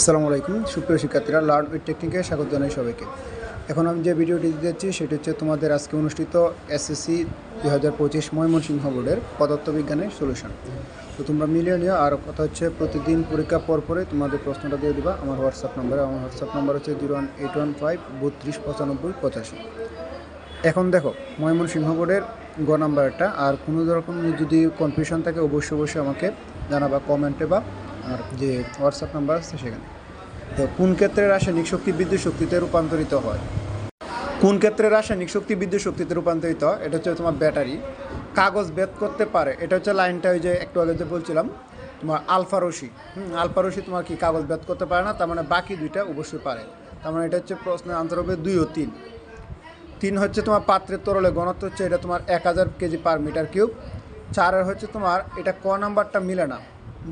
আসসালামু আলাইকুম, সুপ্রিয় শিক্ষার্থীরা লার্ন উইথ টেকনিকে স্বাগত জানাই সবাইকে। এখন আমি যে ভিডিওটি দিতে যাচ্ছি, সেটি হচ্ছে তোমাদের আজকে অনুষ্ঠিত এসএসসি দু হাজার পঁচিশ ময়মনসিংহ বোর্ডের পদার্থবিজ্ঞানের সলিউশন তো তোমরা মিলিয়ে নিও, আর কথা হচ্ছে প্রতিদিন পরীক্ষা পর পরে তোমাদের প্রশ্নটা দিয়ে দিবা। আমার হোয়াটসঅ্যাপ নম্বরে আমার হোয়াটসঅ্যাপ নম্বর হচ্ছে zero one eight one five বত্রিশ পঁচানব্বই পঁচাশি। এখন দেখো, ময়মনসিংহ বোর্ডের গ নাম্বারটা, আর কোনো রকম যদি কনফিউশন থাকে, অবশ্যই অবশ্যই আমাকে জানাবা কমেন্টে বা আর যে হোয়াটসঅ্যাপ নাম্বার আছে সেখানে। তো কোন ক্ষেত্রে রাসায়নিক শক্তি বিদ্যুৎ শক্তিতে রূপান্তরিত হয়? কোন ক্ষেত্রে রাসায়নিক শক্তি বিদ্যুৎ শক্তিতে রূপান্তরিত হয়? এটা হচ্ছে তোমার ব্যাটারি। কাগজ বেদ করতে পারে। এটা হচ্ছে লাইনটা ওই যে একটু আগে যে বলছিলাম, তোমার আলফা রশি হুম, আলফা রশি তোমার কি কাগজ বেদ করতে পারে না? তার মানে বাকি দুইটা অবশ্যই পারে। তার মানে এটা হচ্ছে প্রশ্নের আনসার হবে দুই ও তিন। তিন হচ্ছে তোমার পাত্রের তরলে ঘনত্ব হচ্ছে এটা তোমার এক হাজার কেজি পার মিটার কিউব চারের হচ্ছে তোমার, এটা ক নাম্বারটা মিলে না।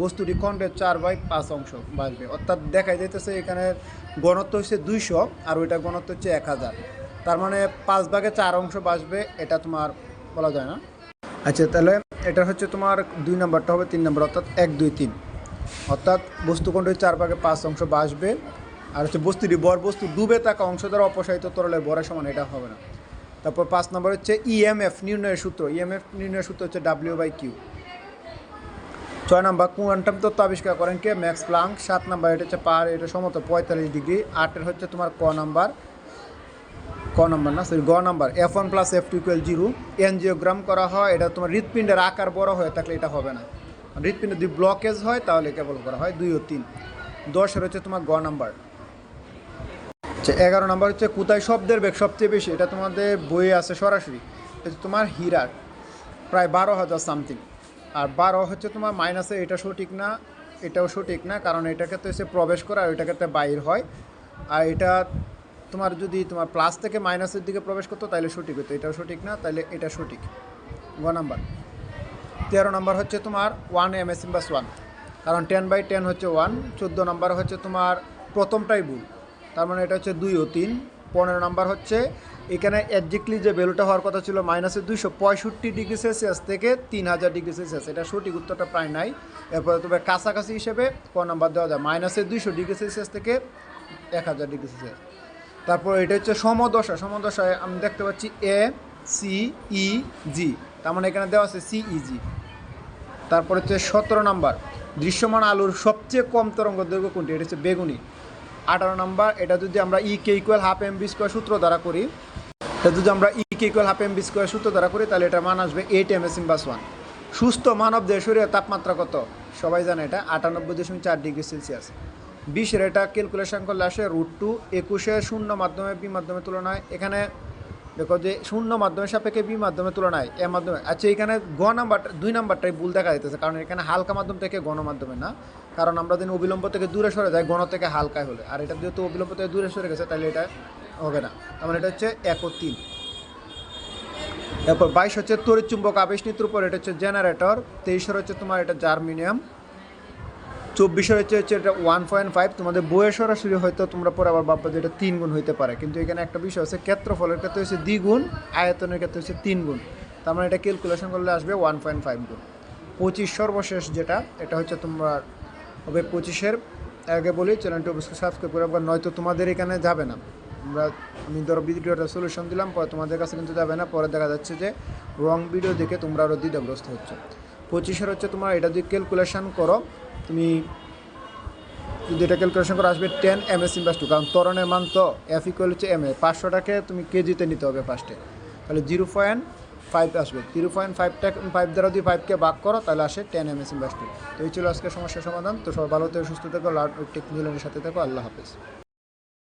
বস্তুটি খণ্ডের চার বাই পাঁচ অংশ বাসবে অর্থাৎ দেখা যাইতেছে এখানে গণত্ব হচ্ছে দুইশো আর ওইটা গণত্ব হচ্ছে এক হাজার। তার মানে পাঁচ ভাগে চার অংশ বাসবে এটা তোমার বলা যায় না। আচ্ছা তাহলে এটা হচ্ছে তোমার দুই নাম্বারটা হবে, তিন নাম্বার, অর্থাৎ এক, দুই, তিন। অর্থাৎ বস্তুখণ্ডের চার ভাগে পাঁচ অংশ বাসবে আর হচ্ছে বস্তুটি বর বস্তু ডুবে থাকা অংশ দ্বারা অপসারিত তরলের বরের সমান, এটা হবে না। তারপর পাঁচ নম্বর হচ্ছে ইএমএফ নির্ণয়ের সূত্র। ইএমএফ নির্ণয়ের সূত্র হচ্ছে ডাব্লিউ বাই কিউ ছয় নম্বর, কোয়ান্টাম তত্ত্ব আবিষ্কার করেন কে? Max Planck. সাত নাম্বার, এটা হচ্ছে পার এটা সমত পঁয়তাল্লিশ ডিগ্রি। আটের হচ্ছে তোমার ক নাম্বার। ক নাম্বার না সরি গ number. F one plus F two equal zero. Angiogram করা হয়, এটা তোমার হৃৎপিণ্ডের আকার বড় হয়ে থাকলে এটা হবে না। হৃৎপিণ্ডে যদি ব্লকেজ হয়, তাহলে কেবল করা হয় দুই ও তিন। দশের হচ্ছে তোমার গ নাম্বার। আচ্ছা এগারো নাম্বার হচ্ছে কোথায় শব্দের বেগ সবচেয়ে বেশি? এটা তোমাদের বইয়ে আছে সরাসরি। তোমার হীরার। প্রায় বারো হাজার সামথিং আর বারো হচ্ছে তোমার মাইনাসে এটা সঠিক না, এটাও সঠিক না, কারণ এটাকে তো এসে প্রবেশ করে আর তো বাইর হয়। আর এটা তোমার যদি তোমার প্লাস থেকে মাইনাসের দিকে প্রবেশ করতো, তাহলে সঠিক হতো। এটাও সঠিক না, তাহলে এটা সঠিক। গ নাম্বার। তেরো নম্বর হচ্ছে তোমার one M S inverse one কারণ টেন বাই টেন হচ্ছে ওয়ান চোদ্দ নম্বর হচ্ছে তোমার প্রথমটাই ভুল। তার মানে এটা হচ্ছে দুই ও তিন। পনেরো নম্বর হচ্ছে এখানে একজ্যাক্টলি যে ভ্যালুটা হওয়ার কথা ছিল, মাইনাসে দুইশো পঁয়ষট্টি ডিগ্রি সেলসিয়াস থেকে তিন হাজার ডিগ্রি সেলসিয়াস এটা সঠিক উত্তরটা প্রায় নাই। এরপরে তবে কাছাকাছি হিসেবে ক নাম্বার দেওয়া যায়, মাইনাসে দুইশো ডিগ্রি সেলসিয়াস থেকে এক হাজার ডিগ্রি সেলসিয়াস তারপর এটা হচ্ছে সমদশা। সমদশায় আমি দেখতে পাচ্ছি এ সি ই জি তার মানে এখানে দেওয়া আছে সিইজি তারপর হচ্ছে সতেরো নাম্বার দৃশ্যমান আলুর সবচেয়ে কম তরঙ্গ দৈর্ঘ্য কোনটি? এটা হচ্ছে বেগুনি। আঠারো নাম্বার, এটা যদি আমরা E K equal half M V square সূত্র দ্বারা করি, এটা যদি আমরা E K equal half M V square সূত্র দ্বারা করি, তাহলে এটা মান আসবে eight M S inverse one সুস্থ মানব দেহ শরীরের তাপমাত্রা কত? সবাই জানে এটা, আটানব্বই দশমিক চার ডিগ্রি সেলসিয়াস। বিশের এটা ক্যালকুলেশন করলে আসে রুট টু একুশে শূন্য মাধ্যমে বি মাধ্যমে তুলনায়, এখানে দেখো যে শূন্য মাধ্যমে সাপেক্ষে বি মাধ্যমে তুলনায় এ মাধ্যমে আচ্ছা এখানে গ নাম্বারটা দুই নাম্বারটাই ভুল দেখা যাইতেছে, কারণ এখানে হালকা মাধ্যম থেকে গণ মাধ্যমে না। কারণ আমরা দিন অবিলম্ব থেকে দূরে সরে যাই গণ থেকে হালকায় হলে। আর এটা যেহেতু অবিলম্ব থেকে দূরে সরে গেছে তাহলে এটা হবে না। তার মানে এটা হচ্ছে এক ও তিন। এরপর বাইশ হচ্ছে তড়িৎ চুম্বক আবেশ নীতির উপর এটা হচ্ছে জেনারেটর তেইশের হচ্ছে তোমার এটা জার্মিনিয়াম চব্বিশের হচ্ছে হচ্ছে এটা ওয়ান পয়েন্ট ফাইভ তোমাদের বইয়ের সরাসরি হয়তো তোমরা পরে আবার ভাববে যে এটা তিন গুণ হইতে পারে। কিন্তু এখানে একটা বিষয় হচ্ছে ক্ষেত্রফলের ক্ষেত্রে হচ্ছে দ্বিগুণ, আয়তনের ক্ষেত্রে হচ্ছে তিন গুণ তার মানে এটা ক্যালকুলেশন করলে আসবে ওয়ান পয়েন্ট ফাইভ গুণ। পঁচিশ সর্বশেষ যেটা, এটা হচ্ছে তোমার হবে পঁচিশের। আগে বলি চ্যানেলটি অবশ্যই সাবস্ক্রাইব করে রাখবা, নয়তো তোমাদের এখানে যাবে না। আমরা, আমি ধরো ভিডিওটা সলিউশন দিলাম, পরে তোমাদের কাছে কিন্তু যাবে না, পরে দেখা যাচ্ছে যে রং ভিডিও দেখে তোমরা আরও দ্বিধাগ্রস্ত হচ্ছে। পঁচিশের হচ্ছে তোমার, এটা যদি ক্যালকুলেশান করো, তুমি যদি এটা ক্যালকুলেশন করে, আসবে ten M S inverse two কারণ তরণের মান তো এফ ইকুয়াল হচ্ছে এম এ পাঁচশোটাকে তুমি কেজিতে নিতে হবে ফার্স্টে তাহলে জিরো পয়েন্ট ফাইভ আসবে। জিরো পয়েন্ট ফাইভটা ফাইভ দ্বারা যদি ফাইভকে ভাগ করো, তাহলে আসে ten M S inverse two তো এই ছিল আজকে সমস্যার সমাধান। তো সবাই ভালো থেকে, সুস্থ থেকো, লার্ন টেকনোলজির সাথে থাকো। আল্লাহ হাফেজ।